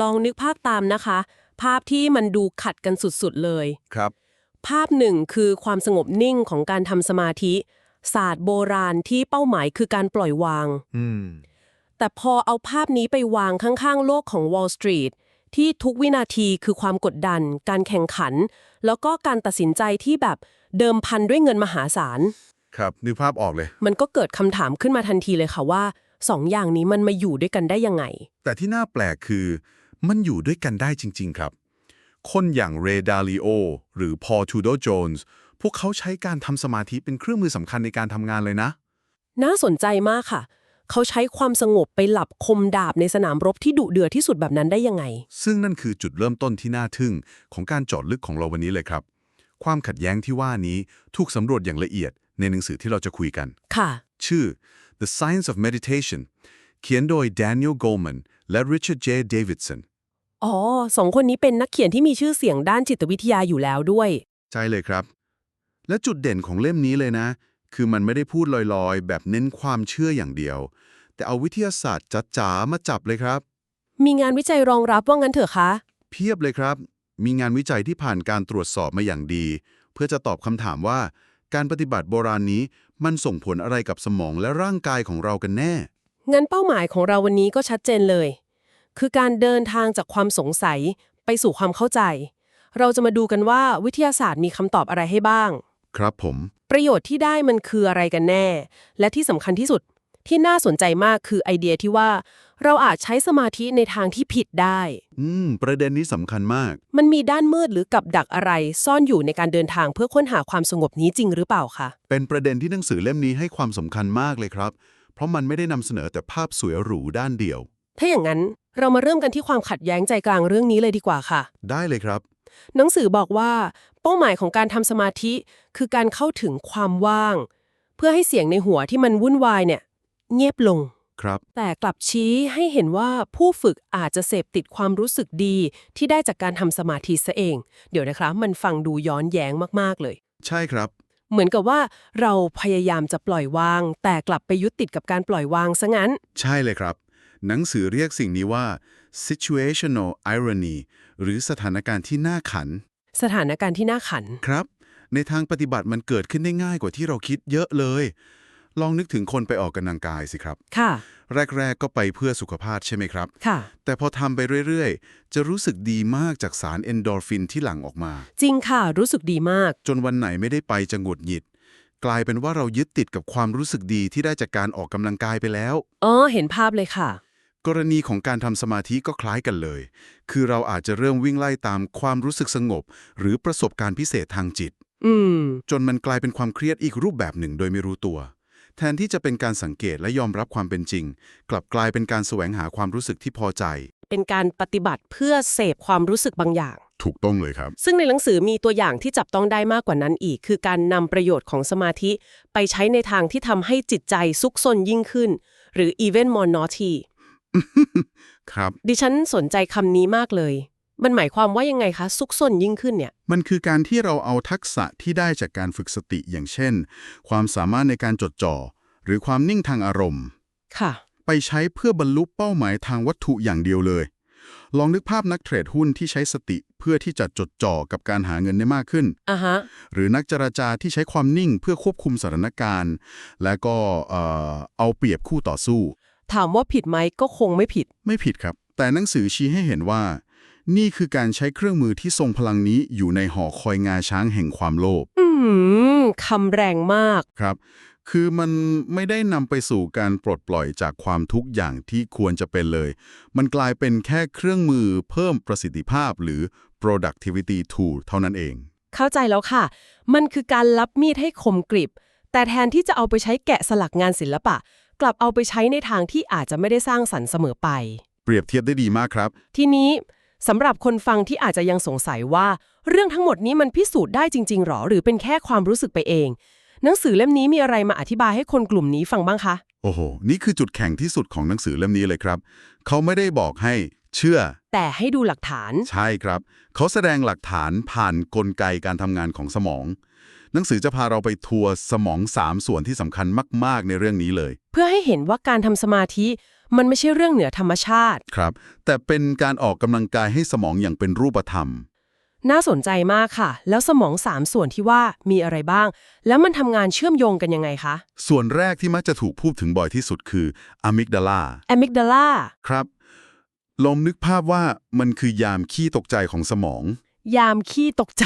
ลองนึกภาพตามนะคะ ภาพที่มันดูขัดกันสุดๆเลย ครับ ภาพหนึ่งคือความสงบนิ่งของการทำสมาธิ ศาสตร์โบราณที่เป้าหมายคือการปล่อยวาง อืม แต่พอเอาภาพนี้ไปวางข้างๆ โลกของ Wall Street ที่ทุกวินาทีคือความกดดัน การแข่งขัน แล้วก็การตัดสินใจที่แบบเดิมพันด้วยเงินมหาศาล ครับนึกภาพออกเลย มันก็เกิดคำถามขึ้นมาทันทีเลยค่ะว่าสองอย่างนี้มันมาอยู่ด้วยกันได้ยังไง แต่ที่น่าแปลกคือ มันอยู่ด้วยกันได้จริง ๆ ครับ คนอย่างเรดาลิโอหรือพอทูโดโจนส์พวกเขาใช้การทำสมาธิเป็นเครื่องมือสำคัญในการทำงานเลยนะ น่าสนใจมากค่ะ เขาใช้ความสงบไปหลับคมดาบในสนามรบที่ดุเดือดที่สุดแบบนั้นได้ยังไง ซึ่งนั่นคือจุดเริ่มต้นที่น่าทึ่งของการเจอดลึกของเราวันนี้เลยครับ ความขัดแย้งที่ว่านี้ถูกสำรวจอย่างละเอียดในหนังสือที่เราจะคุยกัน ค่ะ ชื่อ The Science of Meditation เขียนโดย Daniel Goleman และ Richard J. Davidson อ๋อสองคนนี้เป็นนักเขียนที่มีชื่อเสียงด้านจิตวิทยาอยู่แล้วด้วย ใช่เลยครับ และจุดเด่นของเล่มนี้เลยนะ คือมันไม่ได้พูดลอยๆ แบบเน้นความเชื่ออย่างเดียว แต่เอาวิทยาศาสตร์จ๋าๆมาจับเลยครับ มีงานวิจัยรองรับว่างั้นเถอะคะ เพียบเลยครับ มีงานวิจัยที่ผ่านการตรวจสอบมาอย่างดี เพื่อจะตอบคำถามว่า การปฏิบัติโบราณนี้มันส่งผลอะไรกับสมองและร่างกายของเรากันแน่ งั้นเป้าหมายของเราวันนี้ก็ชัดเจนเลย คือการเดินทางจากความสงสัยไปสู่ความเข้าใจ เราจะมาดูกันว่าวิทยาศาสตร์มีคำตอบอะไรให้บ้าง ครับผม ประโยชน์ที่ได้มันคืออะไรกันแน่ และที่สำคัญที่สุดที่น่าสนใจมากคือไอเดียที่ว่า เราอาจใช้สมาธิในทางที่ผิดได้ อืม ประเด็นนี้สำคัญมาก มันมีด้านมืดหรือกับดักอะไร ซ่อนอยู่ในการเดินทางเพื่อค้นหาความสงบนี้จริงหรือเปล่าคะ เป็นประเด็นที่หนังสือเล่มนี้ให้ความสำคัญมากเลยครับ เพราะมันไม่ได้นำเสนอแต่ภาพสวยหรูด้านเดียว ถ้าอย่างนั้นเรามาเริ่มกันที่ความขัดแย้งใจกลางเรื่องนี้เลยดีกว่าค่ะ ได้เลยครับ หนังสือบอกว่า เป้าหมายของการทำสมาธิ คือการเข้าถึงความว่าง เพื่อให้เสียงในหัวที่มันวุ่นวายเนี่ย เงียบลง ครับ แต่กลับชี้ให้เห็นว่าผู้ฝึกอาจจะเสพติดความรู้สึกดีที่ได้จากการทำสมาธิซะเอง เดี๋ยวนะครับ มันฟังดูย้อนแย้งมากๆเลย ใช่ครับ เหมือนกับว่าเราพยายามจะปล่อยวาง แต่กลับไปยึดติดกับการปล่อยวางซะงั้น ใช่เลยครับ หนังสือเรียกสิ่งนี้ว่า situational irony หรือสถานการณ์ที่น่าขัน สถานการณ์ที่น่าขัน ครับ ในทางปฏิบัติมันเกิดขึ้นได้ง่ายกว่าที่เราคิดเยอะเลย ลองนึกถึงคนไปออกกำลังกายสิครับ ค่ะ แรก ๆ ก็ไปเพื่อสุขภาพใช่ไหมครับ ค่ะ แต่พอทำไปเรื่อย ๆ จะรู้สึกดีมากจากสารเอนโดรฟินที่หลั่งออกมา จริงค่ะ รู้สึกดีมาก จนวันไหนไม่ได้ไปจะหงุดหงิด กลายเป็นว่าเรายึดติดกับความรู้สึกดีที่ได้จากการออกกำลังกายไปแล้ว อ๋อ เห็นภาพเลยค่ะ กรณีของการทำสมาธิก็คล้ายกันเลย คือเราอาจจะเริ่มวิ่งไล่ตามความรู้สึกสงบ หรือประสบการณ์พิเศษทางจิตอืมจนมันกลายเป็นความเครียดอีกรูปแบบหนึ่งโดยไม่รู้ตัว แทนที่จะเป็นการสังเกตและยอมรับความเป็นจริง กลับกลายเป็นการแสวงหาความรู้สึกที่พอใจ เป็นการปฏิบัติเพื่อเสพความรู้สึกบางอย่าง ถูกต้องเลยครับ ซึ่งในหนังสือมีตัวอย่างที่จับต้องได้มากกว่านั้นอีก คือการนำประโยชน์ของสมาธิ ไปใช้ในทางที่ทำให้จิตใจซุกซนยิ่งขึ้น หรือ even more naughty ครับ ดิฉันสนใจคำนี้มากเลย มันหมายความว่ายังไงคะ ซุกซนยิ่งขึ้นเนี่ย มันคือการที่เราเอาทักษะที่ได้จากการฝึกสติอย่างเช่น ความสามารถในการจดจ่อ หรือความนิ่งทางอารมณ์ ค่ะ ไปใช้เพื่อบรรลุเป้าหมายทางวัตถุอย่างเดียวเลย ลองนึกภาพนักเทรดหุ้นที่ใช้สติเพื่อที่จะจดจ่อกับการหาเงินได้มากขึ้น อะฮะ หรือนักเจรจาที่ใช้ความนิ่งเพื่อควบคุมสถานการณ์ และก็เอ่อเอาเปรียบคู่ต่อสู้ ถามว่าผิดไหมก็คงไม่ผิด ไม่ผิดครับ แต่หนังสือชี้ให้เห็นว่า นี่คือการใช้เครื่องมือที่ทรงพลังนี้อยู่ในหอคอยงาช้างแห่งความโลภอืมคำแรงมาก ครับ คือมันไม่ได้นำไปสู่การปลดปล่อยจากความทุกข์อย่างที่ควรจะเป็นเลย มันกลายเป็นแค่เครื่องมือเพิ่มประสิทธิภาพหรือ productivity tool เท่านั้นเอง เข้าใจแล้วค่ะ มันคือการรับมีดให้คมกริบ แต่แทนที่จะเอาไปใช้แกะสลักงานศิลปะ กลับเอาไปใช้ในทางที่อาจจะไม่ได้สร้างสรรค์เสมอไป เปรียบเทียบได้ดีมากครับ ทีนี้สำหรับคนฟังที่อาจจะยังสงสัยว่า เรื่องทั้งหมดนี้มันพิสูจน์ได้จริง ๆ หรอ หรือเป็นแค่ความรู้สึกไปเอง หนังสือเล่มนี้มีอะไรมาอธิบายให้คนกลุ่มนี้ฟังบ้างคะ โอ้โห นี่คือจุดแข็งที่สุดของหนังสือเล่มนี้เลยครับ เขาไม่ได้บอกให้เชื่อ แต่ให้ดูหลักฐาน ใช่ครับ เขาแสดงหลักฐานผ่านกลไกการทำงานของสมอง หนังสือจะพาเราไปทัวร์สมองสามส่วนที่สำคัญมาก ๆ ในเรื่องนี้เลย เพื่อให้เห็นว่าการทำสมาธิมันไม่ใช่เรื่องเหนือธรรมชาติ ครับ แต่เป็นการออกกำลังกายให้สมองอย่างเป็นรูปธรรม น่าสนใจมากค่ะ แล้วสมองสามส่วนที่ว่ามีอะไรบ้าง แล้วมันทำงานเชื่อมโยงกันยังไงคะ ส่วนแรกที่มักจะถูกพูดถึงบ่อยที่สุดคืออะมิกดาลาอะมิกดาลาครับ ลองนึกภาพว่ามันคือยามขี้ตกใจของสมอง ยามขี้ตกใจ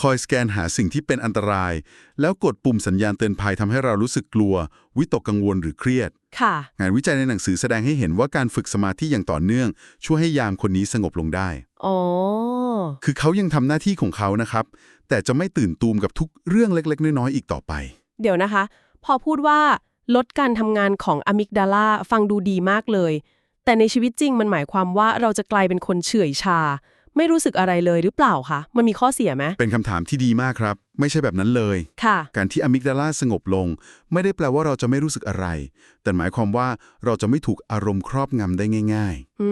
คอยสแกนหาสิ่งที่เป็นอันตราย แล้วกดปุ่มสัญญาณเตือนภัยทำให้เรารู้สึกกลัว วิตกกังวลหรือเครียด ค่ะ งานวิจัยในหนังสือแสดงให้เห็นว่าการฝึกสมาธิอย่างต่อเนื่อง ช่วยให้ยามคนนี้สงบลงได้ อ๋อ คือเขายังทำหน้าที่ของเขานะครับ แต่จะไม่ตื่นตูมกับทุกเรื่องเล็ก ๆ น้อยๆอีกต่อไป เดี๋ยวนะคะ พอพูดว่าลดการทำงานของอะมิกดาลาฟังดูดีมากเลย แต่ในชีวิตจริงมันหมายความว่าเราจะกลายเป็นคนเฉื่อยชา ไม่รู้สึกอะไรเลยหรือเปล่าคะ มันมีข้อเสียไหม เป็นคำถามที่ดีมากครับ ไม่ใช่แบบนั้นเลย ค่ะ การที่อะมิกดาลาสงบลง ไม่ได้แปลว่าเราจะไม่รู้สึกอะไร แต่หมายความว่าเราจะไม่ถูกอารมณ์ครอบงำได้ง่ายๆอื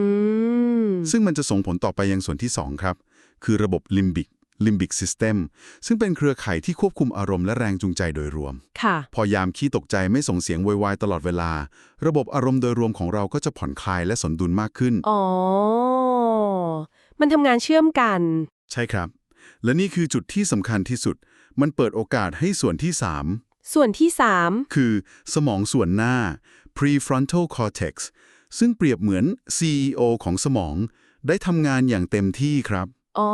มซึ่งมันจะส่งผลต่อไปยังส่วนที่ 2 ครับ คือระบบลิมบิก Limbic System ซึ่งเป็นเครือข่ายที่ควบคุมอารมณ์และแรงจูงใจโดยรวม ค่ะ พอยามขี้ตกใจไม่ส่งเสียงโวยวายตลอดเวลา ระบบอารมณ์โดยรวมของเราก็จะผ่อนคลายและสมดุลมากขึ้น อ๋อ มันทำงานเชื่อมกัน ใช่ครับ และนี่คือจุดที่สำคัญที่สุด มันเปิดโอกาสให้ส่วนที่ส่วนที่สาม3คือสมองส่วนหน้า prefrontal cortex ซึ่งเปรียบเหมือน CEO ของสมอง ได้ทำงานอย่างเต็มที่ครับ อ๋อ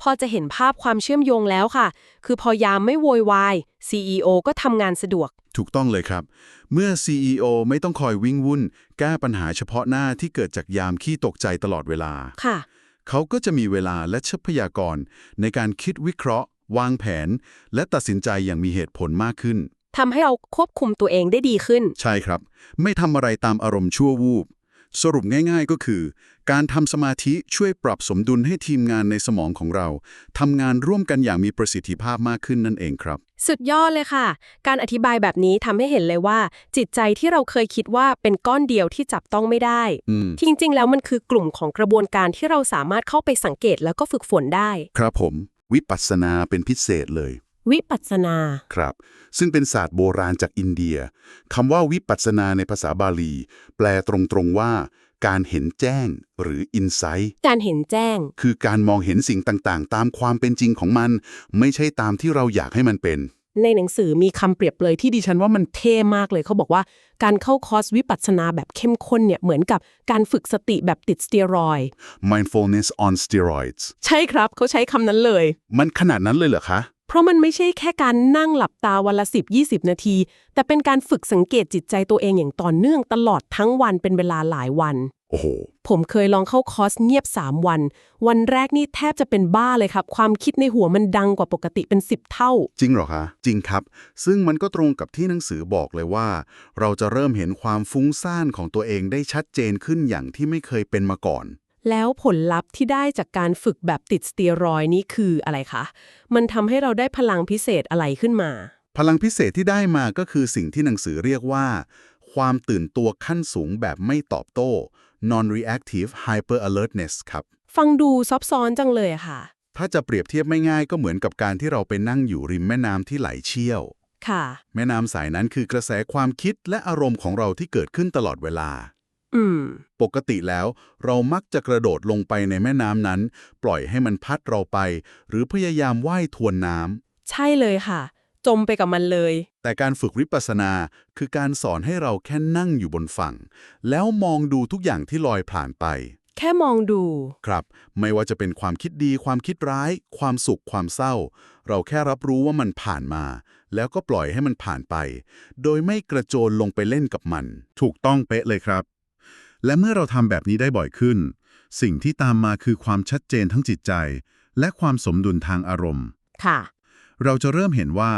พอจะเห็นภาพความเชื่อมโยงแล้วค่ะ คือพอยามไม่โวยวาย CEO ก็ทำงานสะดวก ถูกต้องเลยครับ เมื่อ CEO ไม่ต้องคอยวิ่งวุ่น แก้ปัญหาเฉพาะหน้าที่เกิดจากยามขี้ตกใจตลอดเวลา ค่ะ เขาก็จะมีเวลาและทรัพยากร ในการคิดวิเคราะห์ วางแผน และตัดสินใจอย่างมีเหตุผลมากขึ้นทำให้เราควบคุมตัวเองได้ดีขึ้น ใช่ครับ ไม่ทำอะไรตามอารมณ์ชั่ววูบ สรุปง่าย ๆ ก็คือ การทำสมาธิช่วยปรับสมดุลให้ทีมงานในสมองของเราทำงานร่วมกันอย่างมีประสิทธิภาพมากขึ้นนั่นเองครับ สุดยอดเลยค่ะ การอธิบายแบบนี้ทำให้เห็นเลยว่า จิตใจที่เราเคยคิดว่าเป็นก้อนเดียวที่จับต้องไม่ได้อืม จริงๆ แล้วมันคือกลุ่มของกระบวนการที่เราสามารถเข้าไปสังเกตแล้วก็ฝึกฝนได้ ครับผม วิปัสสนาเป็นพิเศษเลยวิปัสสนา ครับ ซึ่งเป็นศาสตร์โบราณจากอินเดียคำว่าวิปัสสนาในภาษาบาลี แปลตรงๆว่า การเห็นแจ้งหรืออินไซต์การเห็นแจ้ง คือการมองเห็นสิ่งต่างๆ ตามความเป็นจริงของมัน ไม่ใช่ตามที่เราอยากให้มันเป็น ในหนังสือมีคำเปรียบเลยที่ดิฉันว่ามันเท่มากเลยเขาบอกว่า การเข้าคอร์สวิปัสสนาแบบเข้มข้นเนี่ยเหมือนกับการฝึกสติแบบติดสเตียรอยด์ mindfulness on steroids ใช่ครับเขาใช้คำนั้นเลย มันขนาดนั้นเลยเหรอคะ เพราะมันไม่ใช่แค่การนั่งหลับตาวันละ 10 20 นาที แต่เป็นการฝึกสังเกตจิตใจตัวเองอย่างต่อเนื่องตลอดทั้งวันเป็นเวลาหลายวัน โอ้โห ผมเคยลองเข้าคอร์สเงียบ 3 วัน วันแรกนี่แทบจะเป็นบ้าเลยครับ ความคิดในหัวมันดังกว่าปกติเป็น 10 เท่า จริงเหรอคะ จริงครับ ซึ่งมันก็ตรงกับที่หนังสือบอกเลยว่า เราจะเริ่มเห็นความฟุ้งซ่านของตัวเองได้ชัดเจนขึ้นอย่างที่ไม่เคยเป็นมาก่อน แล้วผลลัพธ์ที่ได้จากการฝึกแบบติดสเตียรอยด์นี่คืออะไรคะ มันทำให้เราได้พลังพิเศษอะไรขึ้นมา พลังพิเศษที่ได้มาก็คือสิ่งที่หนังสือเรียกว่า ความตื่นตัวขั้นสูงแบบไม่ตอบโต้ non-reactive hyper alertness ครับ ฟังดูซับซ้อนจังเลยอะค่ะ ถ้าจะเปรียบเทียบไม่ง่ายก็เหมือนกับการที่เราไปนั่งอยู่ริมแม่น้ำที่ไหลเชี่ยว ค่ะ แม่น้ำสายนั้นคือกระแสความคิดและอารมณ์ของเราที่เกิดขึ้นตลอดเวลา อืม ปกติแล้ว เรามักจะกระโดดลงไปในแม่น้ำนั้น ปล่อยให้มันพัดเราไป หรือพยายามว่ายทวนน้ำใช่เลยค่ะ จมไปกับมันเลยแต่การฝึกวิปัสสนาคือการสอนให้เราแค่นั่งอยู่บนฝั่ง แล้วมองดูทุกอย่างที่ลอยผ่านไป แค่มองดู ครับ ไม่ว่าจะเป็นความคิดดีความคิดร้าย ความสุขความเศร้า เราแค่รับรู้ว่ามันผ่านมา แล้วก็ปล่อยให้มันผ่านไป โดยไม่กระโจนลงไปเล่นกับมัน ถูกต้องเป๊ะเลยครับ และเมื่อเราทำแบบนี้ได้บ่อยขึ้น สิ่งที่ตามมาคือความชัดเจนทั้งจิตใจ และความสมดุลทางอารมณ์ ค่ะ เราจะเริ่มเห็นว่า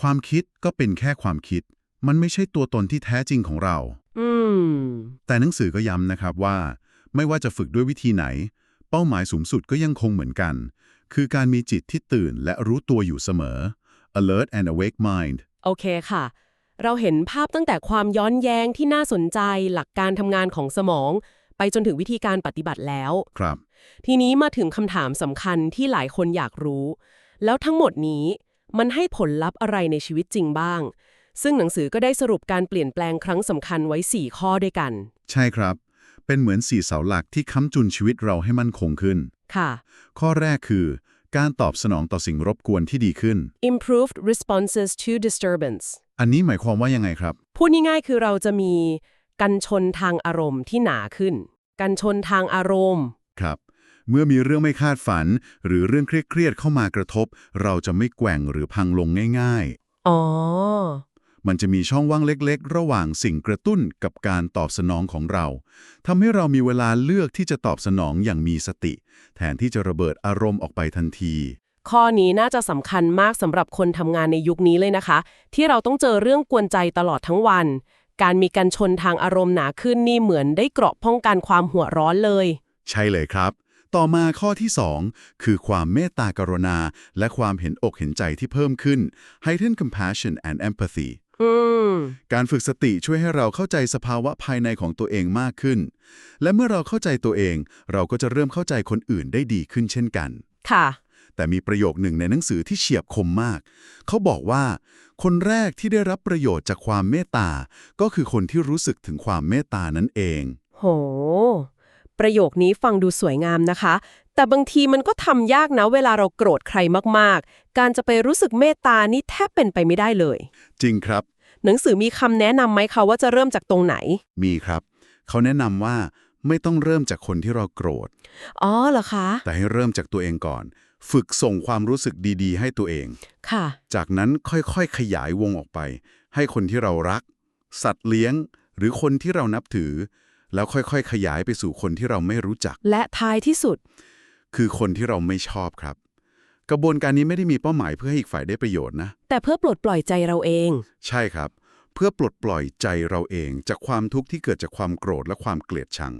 ความคิดก็เป็นแค่ความคิด มันไม่ใช่ตัวตนที่แท้จริงของเรา อืม แต่หนังสือก็ย้ำนะครับว่า ไม่ว่าจะฝึกด้วยวิธีไหน เป้าหมายสูงสุดก็ยังคงเหมือนกัน คือการมีจิตที่ตื่นและรู้ตัวอยู่เสมอ alert and awake mind โอเคค่ะ เราเห็นภาพตั้งแต่ความย้อนแย้งที่น่าสนใจหลักการทำงานของสมอง ไปจนถึงวิธีการปฏิบัติแล้ว ครับ ทีนี้มาถึงคำถามสำคัญที่หลายคนอยากรู้ แล้วทั้งหมดนี้มันให้ผลลัพธ์อะไรในชีวิตจริงบ้าง ซึ่งหนังสือก็ได้สรุปการเปลี่ยนแปลงครั้งสำคัญไว้ 4 ข้อด้วยกัน ใช่ครับ เป็นเหมือนสี่เสาหลักที่ค้ำจุนชีวิตเราให้มั่นคงขึ้น ค่ะ ข้อแรกคือ การตอบสนองต่อสิ่งรบกวนที่ดีขึ้น improved responses to disturbance อันนี้หมายความว่ายังไงครับ พูดง่ายๆคือเราจะมีกันชนทางอารมณ์ที่หนาขึ้น กันชนทางอารมณ์ ครับ เมื่อมีเรื่องไม่คาดฝัน หรือเรื่องเครียดๆเข้ามากระทบ เราจะไม่แกว่งหรือพังลงง่ายอ๋อๆ มันจะมีช่องว่างเล็กๆ ระหว่างสิ่งกระตุ้นกับการตอบสนองของเราทำให้เรามีเวลาเลือกที่จะตอบสนองอย่างมีสติ แทนที่จะระเบิดอารมณ์ออกไปทันที ข้อนี้น่าจะสำคัญมากสำหรับคนทำงานในยุคนี้เลยนะคะ ที่เราต้องเจอเรื่องกวนใจตลอดทั้งวัน การมีการชนทางอารมณ์หนาขึ้นนี่เหมือนได้เกราะป้องกันความหัวร้อนเลย ใช่เลยครับต่อมาข้อที่ 2 คือความเมตตากรุณา และความเห็นอกเห็นใจที่เพิ่มขึ้น heightened compassion and empathy อืม การฝึกสติช่วยให้เราเข้าใจสภาวะภายในของตัวเองมากขึ้น และเมื่อเราเข้าใจตัวเอง เราก็จะเริ่มเข้าใจคนอื่นได้ดีขึ้นเช่นกัน ค่ะ แต่มีประโยคหนึ่งในหนังสือที่เฉียบคมมาก เขาบอกว่า คนแรกที่ได้รับประโยชน์จากความเมตตา ก็คือคนที่รู้สึกถึงความเมตตานั่นเอง โห ประโยคนี้ฟังดูสวยงามนะคะ แต่บางทีมันก็ทำยากนะเวลาเราโกรธใครมากๆ การจะไปรู้สึกเมตตานี่แทบเป็นไปไม่ได้เลย จริงครับ หนังสือมีคำแนะนำไหมคะว่าจะเริ่มจากตรงไหน มีครับ เขาแนะนำว่าไม่ต้องเริ่มจากคนที่เราโกรธ อ๋อเหรอคะ แต่ให้เริ่มจากตัวเองก่อน ฝึกส่งความรู้สึกดีๆ ให้ตัวเอง ค่ะ จากนั้นค่อยๆ ขยายวงออกไป ให้คนที่เรารัก สัตว์เลี้ยง หรือคนที่เรานับถือ แล้วค่อยๆ ขยายไปสู่คนที่เราไม่รู้จัก และท้ายที่สุด คือคนที่เราไม่ชอบครับ กระบวนการนี้ไม่ได้มีเป้าหมายเพื่อให้อีกฝ่ายได้ประโยชน์นะ แต่เพื่อปลดปล่อยใจเราเอง ใช่ครับ เพื่อปลดปล่อยใจเราเอง จากความทุกข์ที่เกิดจากความโกรธและความเกลียดชัง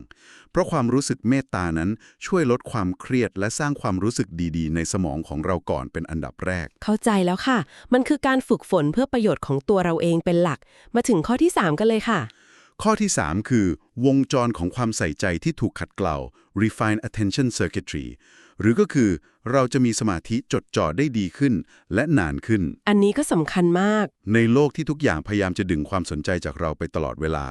เพราะความรู้สึกเมตตานั้นช่วยลดความเครียด และสร้างความรู้สึกดีๆ ในสมองของเราก่อนเป็นอันดับแรก เข้าใจแล้วค่ะ มันคือการฝึกฝนเพื่อประโยชน์ของตัวเราเองเป็นหลัก มาถึงข้อที่ 3 กันเลยค่ะ ข้อที่ 3 คือ วงจรของความใส่ใจที่ถูกขัดเกลา refine attention circuitry หรือก็คือเราจะมีสมาธิจดจ่อได้ดีขึ้น และนานขึ้น อันนี้ก็สำคัญมาก ในโลกที่ทุกอย่างพยายามจะดึงความสนใจจากเราไปตลอดเวลา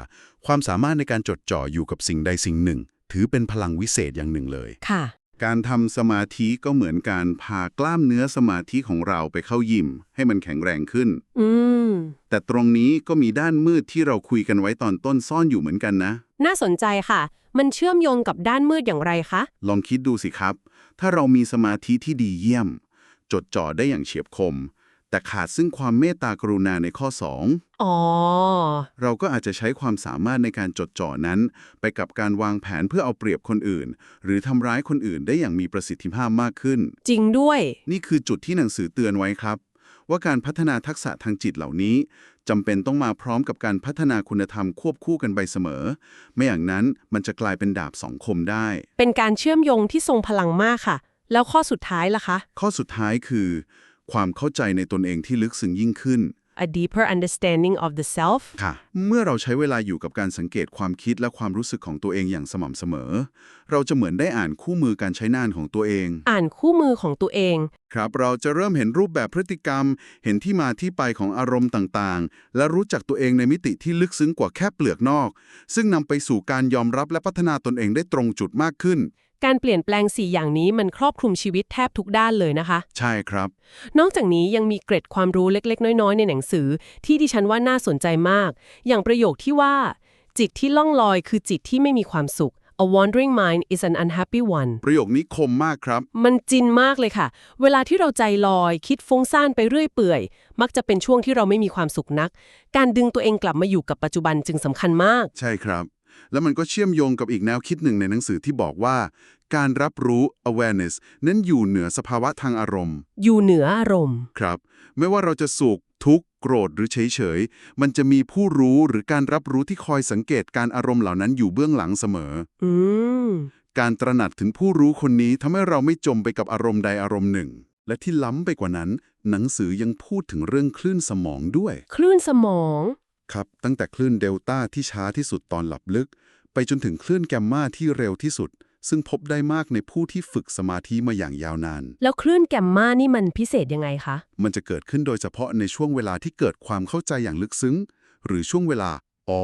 ความสามารถในการจดจ่ออยู่กับสิ่งใดสิ่งหนึ่ง ถือเป็นพลังวิเศษอย่างหนึ่งเลย ค่ะ การทำสมาธิก็เหมือนการพากล้ามเนื้อสมาธิของเราไปเข้ายิม ให้มันแข็งแรงขึ้น อืม แต่ตรงนี้ก็มีด้านมืดที่เราคุยกันไว้ตอนต้นซ่อนอยู่เหมือนกันนะ น่าสนใจค่ะ มันเชื่อมโยงกับด้านมืดอย่างไรคะ ลองคิดดูสิครับ ถ้าเรามีสมาธิที่ดีเยี่ยม จดจ่อได้อย่างเฉียบคม แต่ขาดซึ่งความเมตตากรุณาในข้อ 2 อ๋อ เราก็อาจจะใช้ความสามารถในการจดจ่อนั้น ไปกับการวางแผนเพื่อเอาเปรียบคนอื่น หรือทำร้ายคนอื่นได้อย่างมีประสิทธิภาพมากขึ้น จริงด้วย นี่คือจุดที่หนังสือเตือนไว้ครับ ว่าการพัฒนาทักษะทางจิตเหล่านี้จำเป็นต้องมาพร้อมกับการพัฒนาคุณธรรมควบคู่กันไปเสมอ ไม่อย่างนั้นมันจะกลายเป็นดาบสองคมได้ เป็นการเชื่อมโยงที่ทรงพลังมากค่ะ แล้วข้อสุดท้ายล่ะคะ ข้อสุดท้ายคือ ความเข้าใจในตนเองที่ลึกซึ้งยิ่งขึ้น a deeper understanding of the self ค่ะ เมื่อเราใช้เวลาอยู่กับการสังเกตความคิดและความรู้สึกของตัวเองอย่างสม่ำเสมอ เราจะเหมือนได้อ่านคู่มือการใช้นานของตัวเอง อ่านคู่มือของตัวเอง ครับ เราจะเริ่มเห็นรูปแบบพฤติกรรม เห็นที่มาที่ไปของอารมณ์ต่างๆ และรู้จักตัวเองในมิติที่ลึกซึ้งกว่าแค่เปลือกนอก ซึ่งนำไปสู่การยอมรับและพัฒนาตนเองได้ตรงจุดมากขึ้น การเปลี่ยนแปลง 4 อย่างนี้มันครอบคลุมชีวิตแทบทุกด้านเลยนะคะ ใช่ครับ นอกจากนี้ยังมีเกร็ดความรู้เล็กๆ น้อยๆ ในหนังสือ ที่ดิฉันว่าน่าสนใจมาก อย่างประโยคที่ว่า จิตที่ล่องลอยคือจิตที่ไม่มีความสุข A wandering mind is an unhappy one ประโยคนี้คมมากครับ มันจินมากเลยค่ะ เวลาที่เราใจลอย คิดฟุ้งซ่านไปเรื่อยเปื่อย มักจะเป็นช่วงที่เราไม่มีความสุขนัก การดึงตัวเองกลับมาอยู่กับปัจจุบันจึงสำคัญมาก ใช่ครับ แล้วมันก็เชื่อมโยงกับอีกแนวคิดหนึ่งในหนังสือที่บอกว่า การรับรู้ awareness นั้นอยู่เหนือสภาวะทางอารมณ์ อยู่เหนืออารมณ์ ครับ ไม่ว่าเราจะสุข ทุกข์ โกรธ หรือเฉยเฉยๆมันจะมีผู้รู้หรือการรับรู้ที่คอยสังเกตการอารมณ์เหล่านั้นอยู่เบื้องหลังเสมอ อืม การตระหนักถึงผู้รู้คนนี้ทำให้เราไม่จมไปกับอารมณ์ใดอารมณ์หนึ่ง และที่ล้ำไปกว่านั้น หนังสือยังพูดถึงเรื่องคลื่นสมองด้วย คลื่นสมอง ครับ ตั้งแต่คลื่นเดลต้าที่ช้าที่สุดตอนหลับลึก ไปจนถึงคลื่นแกมมาที่เร็วที่สุด ซึ่งพบได้มากในผู้ที่ฝึกสมาธิมาอย่างยาวนาน แล้วคลื่นแกมมานี่มันพิเศษยังไงคะ มันจะเกิดขึ้นโดยเฉพาะในช่วงเวลาที่เกิดความเข้าใจอย่างลึกซึ้ง หรือช่วงเวลาอ๋อ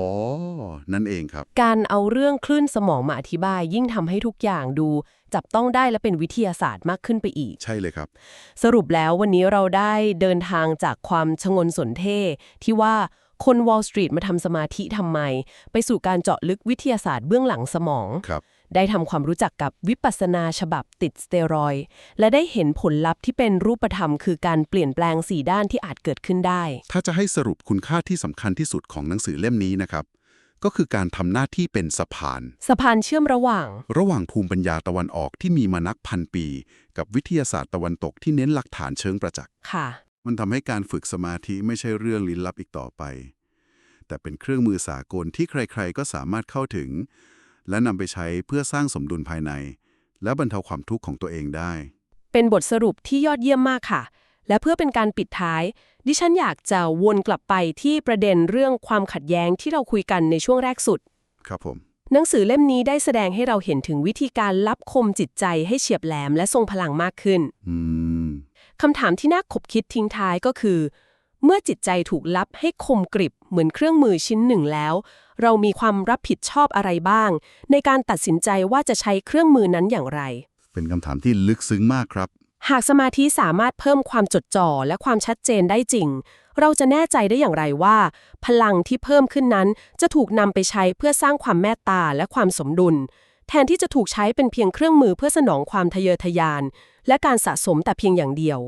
นั่นเองครับ การเอาเรื่องคลื่นสมองมาอธิบาย ยิ่งทำให้ทุกอย่างดู จับต้องได้และเป็นวิทยาศาสตร์มากขึ้นไปอีก ใช่เลยครับ สรุปแล้ววันนี้เราได้เดินทางจากความชงนสนเท่ที่ว่า คนวอล l ์สตรีทมาทำสมาธิทำไม ไปสู่การเจาะลึกวิทยาศาสตร์เบื้องหลังสมอง ครับ ได้ทำความรู้จักกับวิปัสสนาฉบับติดสเตียรอยด์และได้เห็นผลลัพธ์ที่เป็นรูปธรรม คือการเปลี่ยนแปลงสี่ด้านที่อาจเกิดขึ้นได้ ถ้าจะให้สรุปคุณค่าที่สำคัญที่สุดของหนังสือเล่มนี้นะครับ ก็คือการทำหน้าที่เป็นสะพาน สะพานเชื่อมระหว่าง ระหว่างภูมิปัญญาตะวันออกที่มีมานักพันปี กับวิทยาศาสตร์ตะวันตกที่เน้นหลักฐานเชิงประจักษ์ ค่ะ มันทำให้การฝึกสมาธิไม่ใช่เรื่องลี้ลับอีกต่อไป แต่เป็นเครื่องมือสากลที่ใครๆ ก็สามารถเข้าถึง และนำไปใช้เพื่อสร้างสมดุลภายใน และบรรเทาความทุกข์ของตัวเองได้ เป็นบทสรุปที่ยอดเยี่ยมมากค่ะ และเพื่อเป็นการปิดท้าย ดิฉันอยากจะวนกลับไปที่ประเด็นเรื่องความขัดแย้งที่เราคุยกันในช่วงแรกสุด ครับผมหนังสือเล่มนี้ได้แสดงให้เราเห็นถึงวิธีการลับคมจิตใจให้เฉียบแหลมและทรงพลังมากขึ้น อืม คำถามที่น่าขบคิดทิ้งท้ายก็คือ เมื่อจิตใจถูกลับให้คมกริบเหมือนเครื่องมือชิ้นหนึ่งแล้ว เรามีความรับผิดชอบอะไรบ้าง ในการตัดสินใจว่าจะใช้เครื่องมือนั้นอย่างไร เป็นคำถามที่ลึกซึ้งมากครับ หากสมาธิสามารถเพิ่มความจดจ่อและความชัดเจนได้จริง เราจะแน่ใจได้อย่างไรว่า พลังที่เพิ่มขึ้นนั้นจะถูกนำไปใช้เพื่อสร้างความเมตตาและความสมดุล แทนที่จะถูกใช้เป็นเพียงเครื่องมือเพื่อสนองความทะเยอทะยาน และการสะสมแต่เพียงอย่างเดียว